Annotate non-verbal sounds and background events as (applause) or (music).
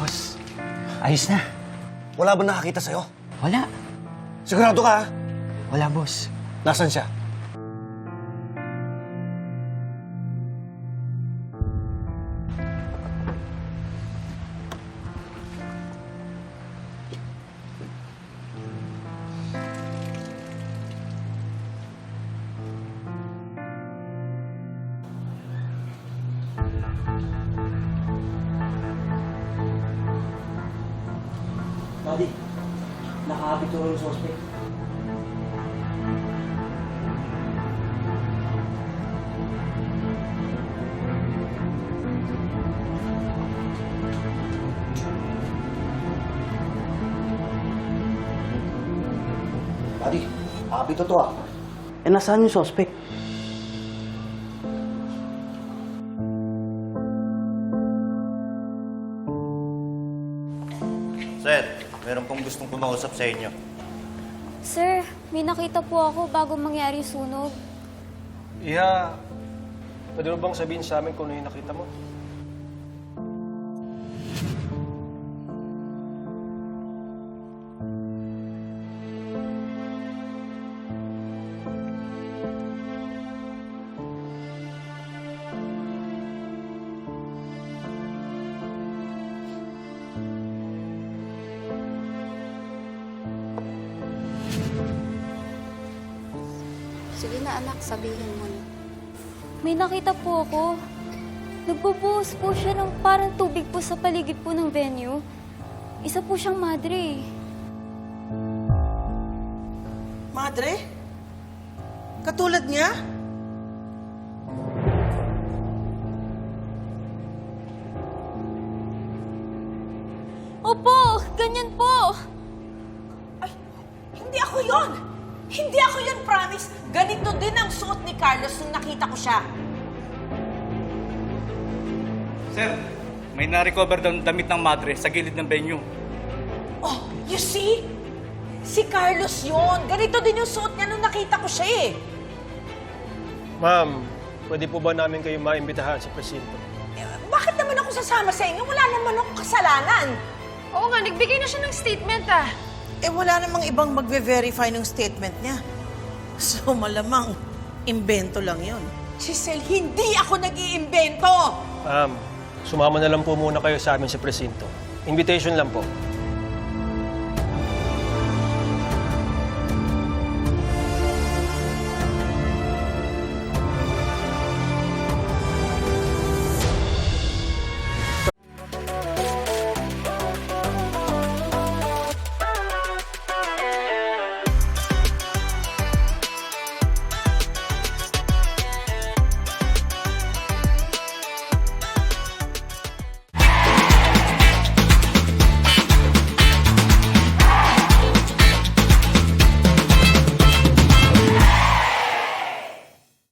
Boss, ayos na. Wala ba nakakita sa'yo? Wala. Sigurado ka, ha? Wala, boss. Nasaan siya? Daddy, nakakabit ko yung suspect. Buddy, habito to ah. Eh, nasaan yung suspect? Sir, meron pong gustong kumausap sa inyo. Sir, may nakita po ako bago mangyari yung sunog. Iha, pwede mo bang sabihin sa amin kung ano yung nakita mo? Sige na anak, sabihin mo na. May nakita po ako. Nagbubuhos po siya ng parang tubig po sa paligid po ng venue. Isa po siyang madre. Madre? Katulad niya? Opo, ganyan po. Ay, hindi ako yon. Hindi ako yon, promise. Ganito din ang suot ni Carlos nung nakita ko siya. Sir, may na-recover daw ng damit ng madre sa gilid ng venue. Oh, you see? Si Carlos yon. Ganito din yung suot niya nung nakita ko siya eh. Ma'am, pwede po ba namin kayo maimbitahan sa presinto? Eh, Bakit naman ako sasama sa inyo? Wala naman akong kasalanan. Oo nga, nagbigay na siya ng statement ah. Eh, wala namang ibang magve-verify ng statement niya. (laughs) So, malamang, imbento lang yon. Giselle, hindi ako nag-iimbento. Ma'am, sumama na lang po muna kayo sa amin sa presinto. Invitation lang po.